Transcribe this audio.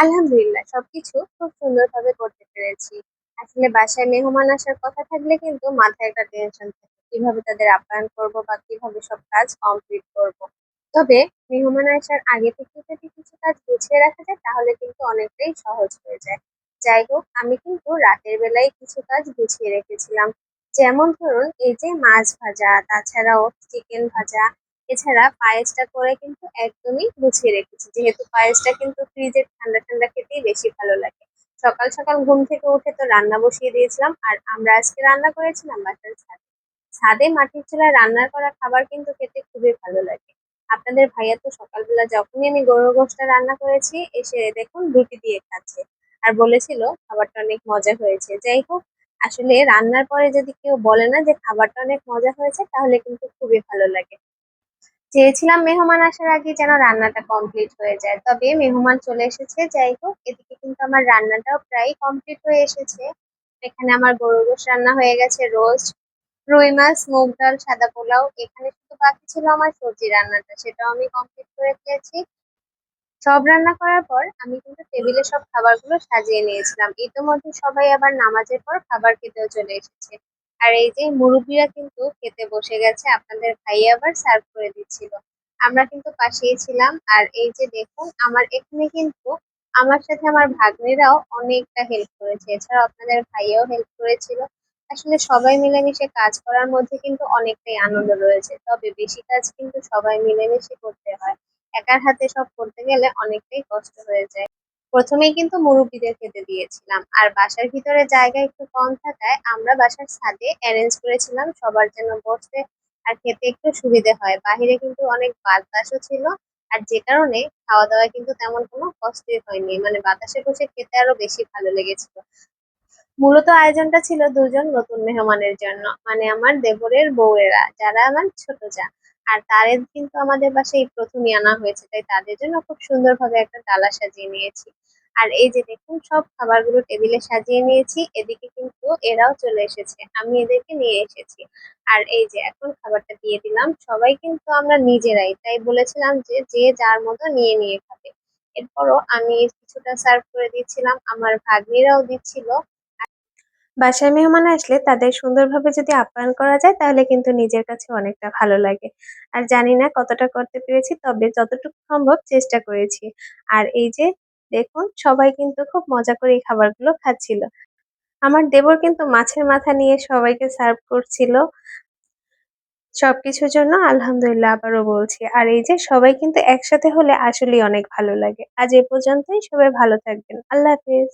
আলহামদুলিল্লাহ সবকিছু খুব সুন্দরভাবে করতে পেরেছি। আসলে বাসায় মেহমান আসার কথা থাকলে কিন্তু মাথায় একটা টেনশন থাকে। কীভাবে তাদের আপ্যায়ন করব বা কীভাবে সব কাজ কমপ্লিট করব। তবে মেহমান আসার আগে থেকে যদি কিছু কাজ গুছিয়ে রাখা যায় তাহলে কিন্তু অনেকটাই সহজ হয়ে যায়। যাই হোক আমি কিন্তু রাতের বেলায় কিছু কাজ গুছিয়ে রেখেছিলাম। যেমন ধরুন এই যে মাছ ভাজা, তাছাড়াও চিকেন ভাজা, এছাড়া পায়েসটা করে কিন্তু একদমই গুছিয়ে রেখেছি। যেহেতু পায়েসটা কিন্তু ফ্রিজে ঠান্ডা, ঠান্ডা খেতেই বেশি ভালো লাগে। সকাল, সকাল ঘুম থেকে উঠে তো রান্না বসিয়ে দিয়েছিলাম। আর আমরা আজকে রান্না করেছিলাম বাসার ছাদে। ছাদে মাটির চুলায় রান্না করা খাবার কিন্তু খেতে খুবই ভালো লাগে। আপনাদের ভাইয়া তো সকালবেলা যখনই আমি গরুর গোশটটা রান্না করেছি এসে দেখুন রুটি দিয়ে খাচ্ছে। আর বলেছিল খাবারটা অনেক মজা হয়েছে। যাই হোক আসলে রান্নার পরে যদি কেউ বলে না যে খাবারটা অনেক মজা হয়েছে তাহলে কিন্তু খুবই ভালো লাগে। চেয়েছিলাম মেহমান আসার আগে যেন রান্নাটা কমপ্লিট হয়ে যায়। তবে মেহমান চলে এসেছে যাই হোক এদিকে কিন্তু আমার রান্নাটাও প্রায় কমপ্লিট হয়ে এসেছে। এখানে আমার গরুর গোশ রান্না হয়ে গেছে রোস্ট, রুই মাছ, মুগ ডাল, সাদা পোলাও। এখানে শুধু বাকি ছিল আমার সবজি রান্নাটা সেটাও আমি কমপ্লিট করে ফেলেছি। সব রান্না করার পর আমি কিন্তু টেবিলে সব খাবারগুলো সাজিয়ে নিয়েছিলাম। ইতোমধ্যে সবাই আবার নামাজের পর খাবার খেতেও চলে এসেছে। আর এই যে মুরুব্বিরা কিন্তু খেতে বসে গেছে, আপনাদের ভাইয়া আবার সার্ভ করে দিচ্ছিল। আমরা কিন্তু পাশেই ছিলাম আর এই যে দেখুন, আমার এখানে কিন্তু আমার সাথে আমার ভাগ্নিরাও অনেকটা হেল্প করেছে। এছাড়াও আপনাদের ভাইয়াও হেল্প করেছিল। আসলে সবাই মিলেমিশে কাজ করার মধ্যে কিন্তু অনেকটাই আনন্দ রয়েছে। তবে বেশি কাজ কিন্তু সবাই মিলেমিশে করতে হয়। একার হাতে সব করতে গেলে অনেকটাই কষ্ট হয়ে যায়। প্রথমেই কিন্তু মুরুব্বিদের খেতে দিয়েছিলাম। আর বাসার ভিতরে জায়গা একটু কম থাকায় আমরা বাসার ছাদে অ্যারেঞ্জ করেছিলাম সবার জন্য বসতে আর খেতে একটু সুবিধে হয়। বাহিরে কিন্তু অনেক বাতাসও ছিল। আর যে কারণে খাওয়া দাওয়া কিন্তু তেমন কোনো কষ্টই হয়নি। মানে বাতাসে বসে খেতে আরও বেশি ভালো লেগেছিল। মূলত আয়োজনটা ছিল দুজন নতুন মেহমানের জন্য। মানে আমার দেবরের বউয়েরা, যারা আমার ছোট যা। আর তাদের কিন্তু আমাদের বাসায় এই প্রথমই আনা হয়েছে। তাই তাদের জন্য খুব সুন্দরভাবে একটা ডালা সাজিয়ে নিয়েছি। আর এই যে দেখুন সব খাবারগুলো টেবিলে সাজিয়ে নিয়েছি। এদিকে কিন্তু এরাও চলে এসেছে। আমি এদেরকে নিয়ে এসেছি। আর এই যে এখন খাবারটা দিয়ে দিলাম। সবাই কিন্তু আমরা নিজেরাই। তাই বলেছিলাম যে, যে যার মতো নিয়ে, নিয়ে খাবে। এরপরও আমি কিছুটা সার্ভ করে দিচ্ছিলাম। আমার ভাগ্নিরাও দিচ্ছিল। বাসায় মেহমান আসলে তাদের সুন্দরভাবে যদি আপ্যায়ন করা যায়, তাহলে কিন্তু নিজের কাছে অনেকটা ভালো লাগে। আর জানি না কতটা করতে পেরেছি, তবে যতটুকু সম্ভব চেষ্টা করেছি। আর এই যে, দেখুন, সবাই কিন্তু খুব মজা করে এই খাবারগুলো খাচ্ছিল। আমার দেবর কিন্তু মাছের মাথা নিয়ে সবাইকে সার্ভ করছিল। সবকিছুর জন্য আলহামদুলিল্লাহ আবারও বলছি। আর এই যে, সবাই কিন্তু একসাথে হলে আসলেই অনেক ভালো লাগে। আজ এ পর্যন্তই, সবাই ভালো থাকবেন। আল্লাহ হাফেজ।